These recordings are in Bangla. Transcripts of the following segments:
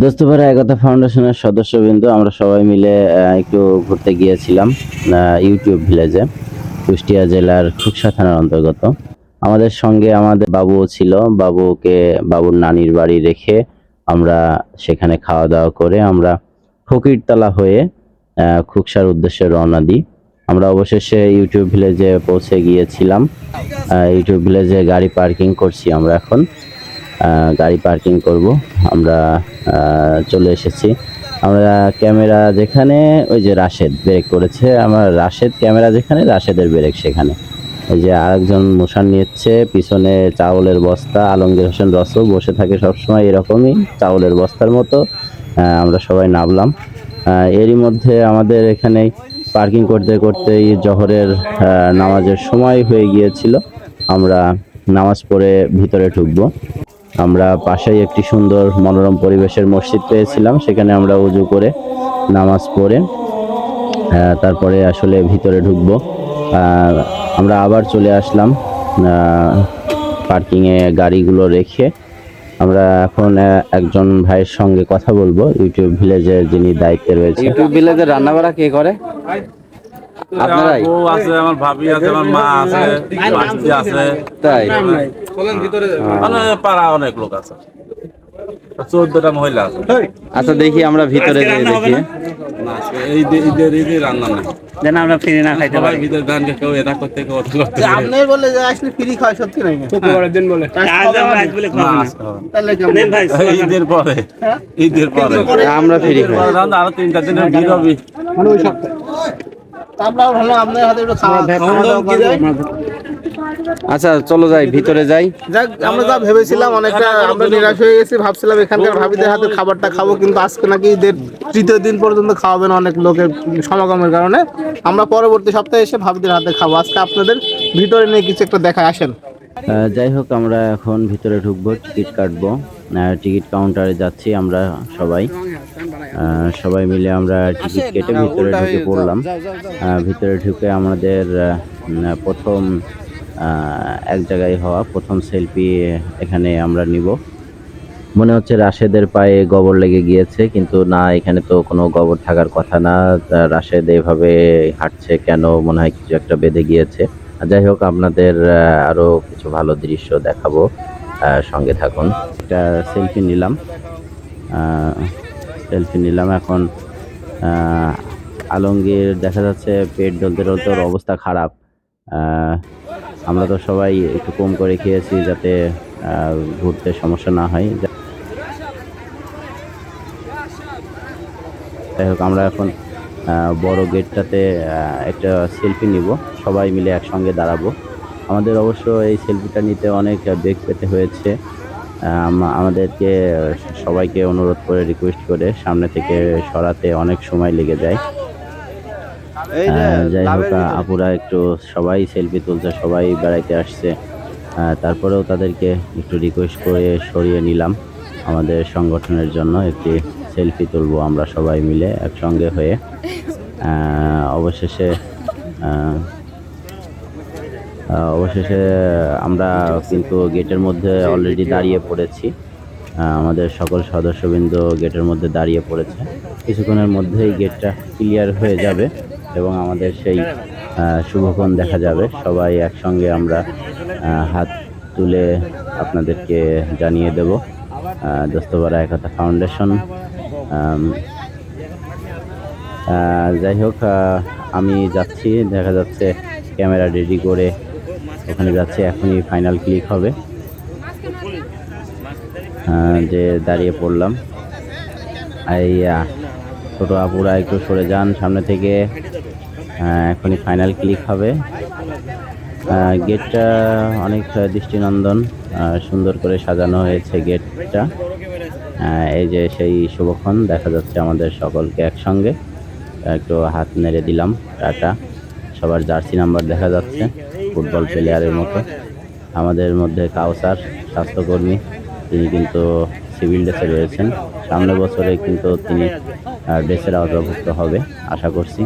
দোস্তপাড়া একতা ফাউন্ডেশনের সদস্যবৃন্দ, আমরা সবাই মিলে একটু ঘুরতে গিয়েছিলাম ইউটিউব ভিলেজে, কুষ্টিয়া জেলার খুকসা থানার অন্তর্গত। আমাদের সঙ্গে আমাদের বাবুও ছিল, বাবুকে, বাবুর নানির বাড়ি রেখে আমরা সেখানে খাওয়া দাওয়া করে আমরা ফকিরতলা হয়ে খুকসার উদ্দেশ্যে রওনা দিই। আমরা অবশেষে ইউটিউব ভিলেজে পৌঁছে গিয়েছিলাম। ইউটিউব ভিলেজে গাড়ি পার্কিং করছি আমরা এখন। গাড়ি পার্কিং করব। আমরা চলে এসেছি। আমরা ক্যামেরা যেখানে, ওই যে রাশেদ ব্রেক করেছে। আমার রাশেদ ক্যামেরা যেখানে, রাশেদের ব্রেক সেখানে। এই যে আরেকজন মোশান নিচ্ছে, পিছনে চাউলের বস্তা, আলমগীর হোসেন রসও বসে থাকে সবসময় এরকমই চাউলের বস্তার মতো। আমরা সবাই নামলাম। এরই মধ্যে আমাদের এখানে পার্কিং করতে করতেই জহরের নামাজের সময় হয়ে গিয়েছিল। আমরা নামাজ পড়ে ভিতরে ঢুকবো। আমরা পাশেই একটি সুন্দর মনোরম পরিবেশের মসজিদ পেয়েছিলাম, সেখানে আমরা উজু করে নামাজ পড়ে তারপরে আসলে ভিতরে ঢুকবো। আমরা আবার চলে আসলাম পার্কিংয়ে গাড়িগুলো রেখে। আমরা এখন একজন ভাইয়ের সঙ্গে কথা বলব, ইউটিউব ভিলেজের যিনি দায়িত্বে রয়েছে ইউটিউব ভিলেজের রান্না বাড়া কে করে? আপনারাই বউ আছে আমার ভাবি আছে আমার মা আছে তাই? মানে পাড়া অনেক লোক আছে। চোদ্দটা মহিলা আছে। আচ্ছা দেখি আমরা ভিতরে যেয়ে দেখি। যেন আমরা ফিরে না খাইতে পারি। ভিতরে কেউ এটা করতে কেউ ওটা করতে। আপনি বলে যে আসলে ফ্রি খায় সত্যি নাই শুক্রবারের দিন বলে। আজ আমরা আজ বলে খাব না। তাহলে কেমন? ভাই ঈদের পরে। ঈদের পরে। আমরা ফ্রি খাই। আরও তিনটা দিনের ভিড় হবে। মানে ওই সপ্তাহে। আপনার হাতে একটু খাওয়া। আচ্ছা চলো যাই ভিতরে যাই। যাক আমরা যা ভেবেছিলাম অনেকটা আমরা নিরাশ হয়ে গেছি ভাবছিলাম এখানকার ভাবিদের হাতে খাবারটা খাব কিন্তু আজকে নাকি ঈদের তৃতীয় দিন পর্যন্ত খাওয়াবেন অনেক লোকের সমাগমের কারণে। আমরা পরবর্তী সপ্তাহে এসে ভাবিদের হাতে খাব। আজকে আপনাদের ভিতরে নিয়ে কিছু একটা দেখা আসেন। যাই হোক আমরা এখন ভিতরে ঢুকবো টিকিট কাটবো। টিকিট কাউন্টারে যাচ্ছি আমরা সবাই। সবাই মিলে আমরা টিকিট কেটে ভিতরে ঢুকে পড়লাম। ভিতরে ঢুকে আমাদের প্রথম এক জায়গায় হওয়া প্রথম সেলফি এখানে আমরা নিব। মনে হচ্ছে রাশেদের পায়ে গোবর লেগে গিয়েছে কিন্তু না এখানে তো কোনো গোবর থাকার কথা না। রাশেদ এভাবে হাঁটছে কেন? মনে হয় কিছু একটা বেঁধে গিয়েছে। যাই হোক আপনাদের আহ, আরও কিছু ভালো দৃশ্য দেখাবো। সঙ্গে থাকুন। একটা সেলফি নিলাম। সেলফি নিলাম। এখন আলমগীর দেখা যাচ্ছে পেট জ্বলতে জ্বলতে ওর অবস্থা খারাপ। আমরা তো সবাই একটু কম করে খেয়েছি যাতে ঘুরতে সমস্যা না হয়। যাই হোক, আমরা এখন বড় গেটটাতে একটা সেলফি নিব। সবাই মিলে একসঙ্গে দাঁড়াবো। আমাদের অবশ্য এই সেলফিটা নিতে অনেক বেগ পেতে হয়েছে। আমাদেরকে সবাইকে অনুরোধ করে রিকোয়েস্ট করে সামনে থেকে সরাতে অনেক সময় লেগে যায়। যাই হোক আপুরা একটু সবাই সেলফি তুলছে সবাই বেড়াইতে আসছে। তারপরেও তাদেরকে একটু রিকোয়েস্ট করে সরিয়ে নিলাম। আমাদের সংগঠনের জন্য একটি সেলফি তুলবো আমরা সবাই মিলে একসঙ্গে হয়ে। অবশেষে অবশেষে আমরা কিন্তু গেটের মধ্যে অলরেডি দাঁড়িয়ে পড়েছি। আমাদের সকল সদস্যবৃন্দ গেটের মধ্যে দাঁড়িয়ে পড়েছে। কিছুক্ষণের মধ্যেই গেটটা ক্লিয়ার হয়ে যাবে এবং আমাদের সেই শুভক্ষণ দেখা যাবে। সবাই একসঙ্গে আমরা হাত তুলে আপনাদেরকে জানিয়ে দেব দোস্তবারা একতা ফাউন্ডেশন যাই হোক আমি যাচ্ছি। দেখা যাচ্ছে ক্যামেরা রেডি করে ওখানে যাচ্ছে এখনই ফাইনাল ক্লিক হবে। যে দাঁড়িয়ে পড়লাম। আহ, ছোট আপুরা একটু সরে যান সামনে থেকে। এখনই ফাইনাল ক্লিক হবে। গেটটা অনেক দৃষ্টিনন্দন সুন্দর করে সাজানো হয়েছে গেটটা এই যে সেই শুভক্ষণ দেখা যাচ্ছে আমাদের সকলকে একসঙ্গে। একটু হাত নেড়ে দিলাম টাটা। সবার জার্সি নাম্বার দেখা যাচ্ছে। ফুটবল প্লেয়ারের মতো। আমাদের মধ্যে কাউসার স্বাস্থ্যকর্মী তিনি কিন্তু সিভিল ড্রেসে রয়েছেন। সামনের বছরে কিন্তু তিনি ড্রেসের আওতাভুক্ত হবে আশা করছি।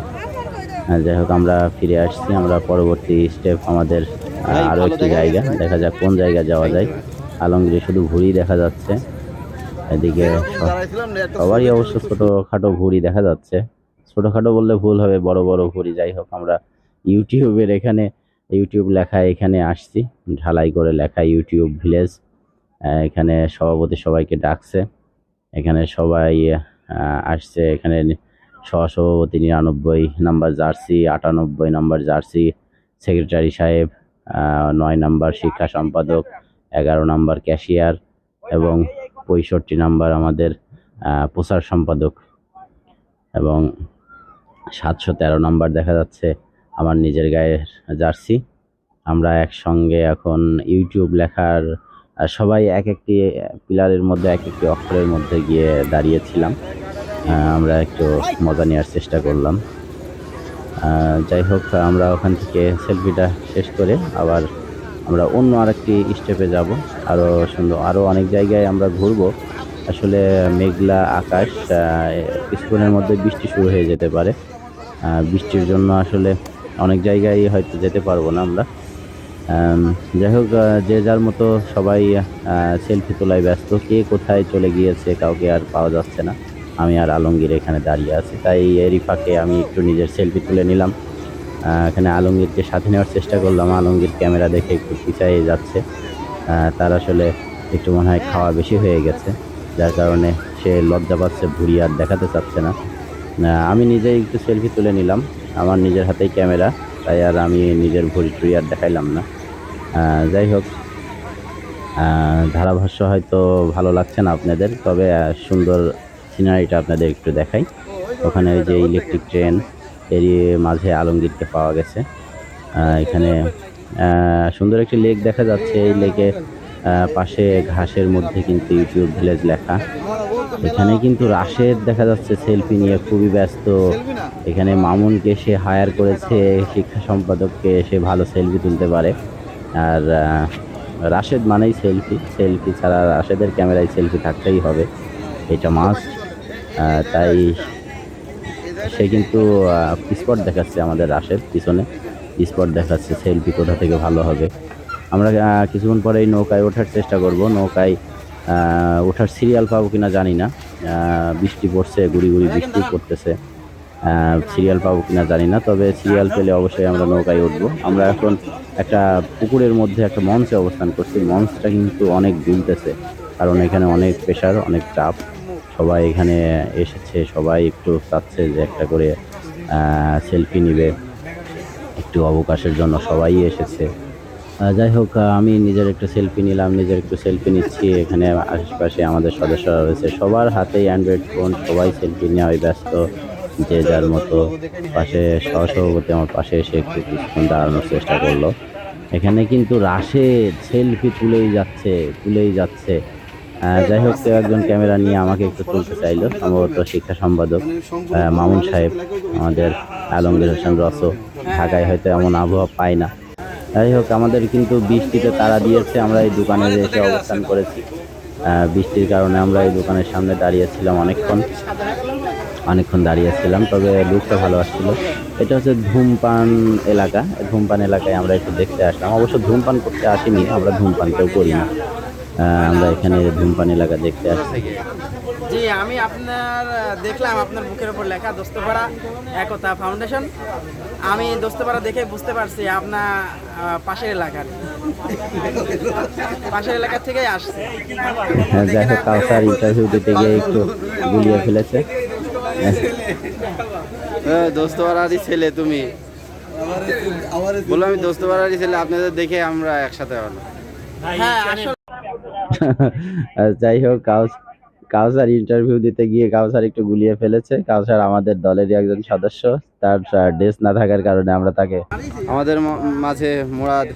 যাই হোক আমরা ফিরে আসছি। আমরা পরবর্তী স্টেপ আমাদের আহ, আরও একটি জায়গা। দেখা যাক কোন জায়গায় যাওয়া যায়। আলমগীরে শুধু ঘুরেই দেখা যাচ্ছে। এদিকে সবারই অবশ্য ছোটখাটো ঘুড়ি দেখা যাচ্ছে। ছোটখাটো বললে ভুল হবে বড় বড় ঘুড়ি যাই হোক আমরা ইউটিউবের এখানে ইউটিউব লেখা এখানে আসছি। ঢালাই করে লেখা ইউটিউব ভিলেজ এখানে সভাপতি সবাইকে ডাকছে। এখানে সবাই আসছে। এখানে সহসভাপতি নিরানব্বই নাম্বার জার্সি, আটানব্বই নাম্বার জার্সি, সেক্রেটারি সাহেব নয় নাম্বার শিক্ষা সম্পাদক, এগারো নাম্বার ক্যাশিয়ার এবং পঁয়ষট্টি নাম্বার আমাদের প্রচার সম্পাদক এবং সাতশো তেরো নাম্বার দেখা যাচ্ছে। আমার নিজের গায়ের জার্সি। আমরা একসঙ্গে এখন ইউটিউব লেখার সবাই এক একটি পিলারের মধ্যে এক একটি অক্ষরের মধ্যে গিয়ে দাঁড়িয়েছিলাম। আমরা একটু মজা নেওয়ার চেষ্টা করলাম। যাই হোক, আমরা ওখান থেকে সেলফিটা শেষ করে আবার আমরা অন্য আরেকটি স্টেপে যাব। আরও সুন্দর আরও অনেক জায়গায় আমরা ঘুরবো। আসলে মেঘলা আকাশ কিছুক্ষণের মধ্যে বৃষ্টি শুরু হয়ে যেতে পারে। বৃষ্টির জন্য আসলে অনেক জায়গায় হয়তো যেতে পারব না আমরা। যাই হোক যে যার মতো সবাই সেলফি তোলায় ব্যস্ত, কে কোথায় চলে গিয়েছে কাউকে আর পাওয়া যাচ্ছে না। আমি আর আলমগীর এখানে দাঁড়িয়ে আছি, তাই এরই ফাঁকে আমি একটু নিজের সেলফি তুলে নিলাম। এখানে আলমগীরকে সাথে নেওয়ার চেষ্টা করলাম, আলমগীর ক্যামেরা দেখে একটু পিছাই যাচ্ছে। তার আসলে একটু মনে হয় খাওয়া বেশি হয়ে গেছে, যার কারণে সে লজ্জা পাচ্ছে, ভুড়ি আর দেখাতে চাচ্ছে না। আমি নিজেই একটু সেলফি তুলে নিলাম। আমার নিজের হাতেই ক্যামেরা, তাই আর আমি নিজের ভুড়ি টুড়ি আর দেখাইলাম না। যাই হোক ধারাভাষ্য হয়তো ভালো লাগছে না আপনাদের, তবে সুন্দর সিনারিটা আপনাদের একটু দেখাই। ওখানে ওই যে ইলেকট্রিক ট্রেন এরই মাঝে আলমগীরকে পাওয়া গেছে। এখানে সুন্দর একটি লেক দেখা যাচ্ছে। এই লেকে পাশে ঘাসের মধ্যে কিন্তু ইউটিউব ভিলেজ লেখা। এখানে কিন্তু রাশেদ দেখা যাচ্ছে সেলফি নিয়ে খুবই ব্যস্ত। এখানে মামুনকে সে হায়ার করেছে, শিক্ষা সম্পাদককে সে ভালো সেলফি তুলতে পারে। আর রাশেদ মানেই সেলফি সেলফি ছাড়া রাশেদের ক্যামেরায় সেলফি থাকতেই হবে। এটা মাস্ট তাই সে কিন্তু স্পট দেখাচ্ছে আমাদের রাশেদ পিছনে। স্পট দেখাচ্ছে সেলফি কোথা থেকে ভালো হবে। আমরা কিছুক্ষণ পরেই নৌকায় ওঠার চেষ্টা করব। নৌকায় ওঠার সিরিয়াল পাবো কিনা জানি না। বৃষ্টি পড়ছে, গুড়ি গুড়ি বৃষ্টি পড়তেছে। সিরিয়াল পাবো কিনা জানি না, তবে সিরিয়াল পেলে অবশ্যই আমরা নৌকায় উঠবো। আমরা এখন একটা পুকুরের মধ্যে একটা মঞ্চে অবস্থান করছি। মঞ্চটা কিন্তু অনেক দুলতেছে, কারণ এখানে অনেক প্রেশার অনেক চাপ। সবাই এখানে এসেছে, সবাই একটু চাচ্ছে যে একটা করে সেলফি নিবে। একটু অবকাশের জন্য সবাই এসেছে। যাই হোক আমি নিজের একটু সেলফি নিলাম, নিজের একটু সেলফি নিচ্ছি। এখানে আশেপাশে আমাদের সদস্যরা রয়েছে। সবার হাতেই অ্যান্ড্রয়েড ফোন সবাই সেলফি নেওয়ায় ব্যস্ত, যে যার মতো পাশে সহসভাপতি আমার পাশে এসে একটু কিছুক্ষণ দাঁড়ানোর চেষ্টা করল। এখানে কিন্তু রাশে সেলফি তুলেই যাচ্ছে তুলেই যাচ্ছে। যাই হোক, কেউ একজন ক্যামেরা নিয়ে আমাকে একটু তুলতে চাইলো। সম্ভবত শিক্ষা সম্পাদক মামুন সাহেব, আমাদের আলমগীর হোসেন রস। ঢাকায় হয়তো এমন আবহাওয়া পায় না। যাই হোক, আমাদের কিন্তু বৃষ্টিতে তারা দিয়েছে, আমরা এই দোকানে এসে অবস্থান করেছি। বৃষ্টির কারণে আমরা এই দোকানের সামনে দাঁড়িয়েছিলাম অনেকক্ষণ। অনেকক্ষণ দাঁড়িয়েছিলাম তবে লুকটা ভালো আসছিল। এটা হচ্ছে ধূমপান এলাকা। ধূমপান এলাকায় আমরা একটু দেখতে আসলাম। অবশ্য ধূমপান করতে আসিনি, আমরা ধূমপান কেউ করি না আমরা এখানে ধূমপান এলাকা দেখতে আসছি। জি আমি আপনার দেখলাম আপনার বুকের উপর লেখা দোস্তপাড়া একতা ফাউন্ডেশন। আমি দোস্তপাড়া দেখে বুঝতে পারছি আপনার পাশের এলাকার। পাশের এলাকা থেকেই আসছে। হ্যাঁ, যাই হোক কাউসার ইন্টারভিউ দিতে গিয়ে একটু গুলিয়ে ফেলেছে। দোস্তবাড়ারই ছেলে তুমি। বলো আমি দোস্তবাড়ারই ছেলে আপনাদের দেখে আমরা একসাথে হলো হ্যাঁ আসলে যাই হোক কাউস কাউসার ইন্টারভিউ দিতে গিয়ে কাউসার একটু গুলিয়ে ফেলেছে। কাউসার আমাদের দলেরই একজন সদস্য। তার ড্রেস না থাকার কারণে আমরা তাকে আমাদের মাঝে মুরাদ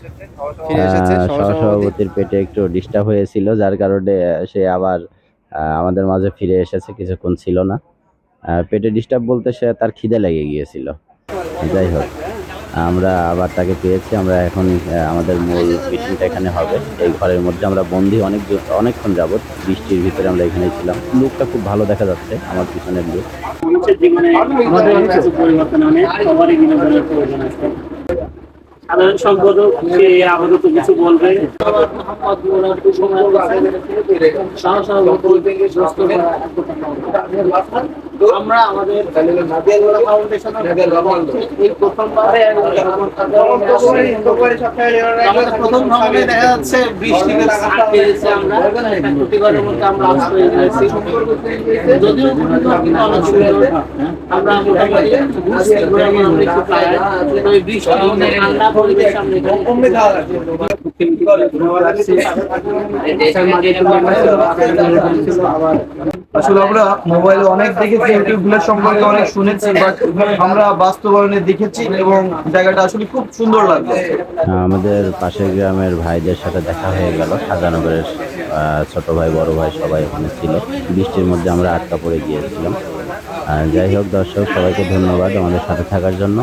ফিরে এসেছে সহসভাপতির পেটে একটু ডিস্টার্ব হয়েছিল যার কারণে সে আবার আমাদের মাঝে ফিরে এসেছে কিছুক্ষণ ছিল না। পেটে ডিস্টার্ব বলতে সে তার খিদে লেগে গিয়েছিল। যাই হোক। আমরা আবার তাকে পেয়েছি, আমরা এখন আমাদের মূল মিটিংটা এখানে হবে। এই ঘরের মধ্যে আমরা বন্দি, অনেক অনেকক্ষণ যাবত বৃষ্টির ভিতরে আমরা এখানে ছিলাম। লুকটা খুব ভালো দেখা যাচ্ছে, আমার পিছনের লুক। সাধারণ সম্পাদক কিছু বলবে? আমরা আমাদের এই প্রথমবার আমাদের প্রথম ভ্রমণে দেখা যাচ্ছে বৃষ্টিতে আটকে গেছে আমরা। প্রতিবারের মধ্যে আমরা আসতে গেছি যদিও কিন্তু অনেক সুন্দর আমরা মোটামুটি ঘুরছি ঘোরাঘুরি আমরা একটু পাই তো এই বৃষ্টি ঠান্ডা পরিবেশ আমরা আসলে আমরা মোবাইলে অনেক দেখেছি ইউটিউবগুলো সম্পর্কে অনেক শুনেছি বাট আমরা বাস্তবায়নে দেখেছি এবং জায়গাটা আসলে খুব সুন্দর লাগল। আমাদের পাশের গ্রামের ভাইদের সাথে দেখা হয়ে গেল। সাজানগরের ছোট ভাই, বড় ভাই সবাই ওখানে ছিল। বৃষ্টির মধ্যে আমরা আটকা পড়ে গিয়েছিলাম। যাই হোক দর্শক, সবাইকে ধন্যবাদ আমাদের সাথে থাকার জন্য।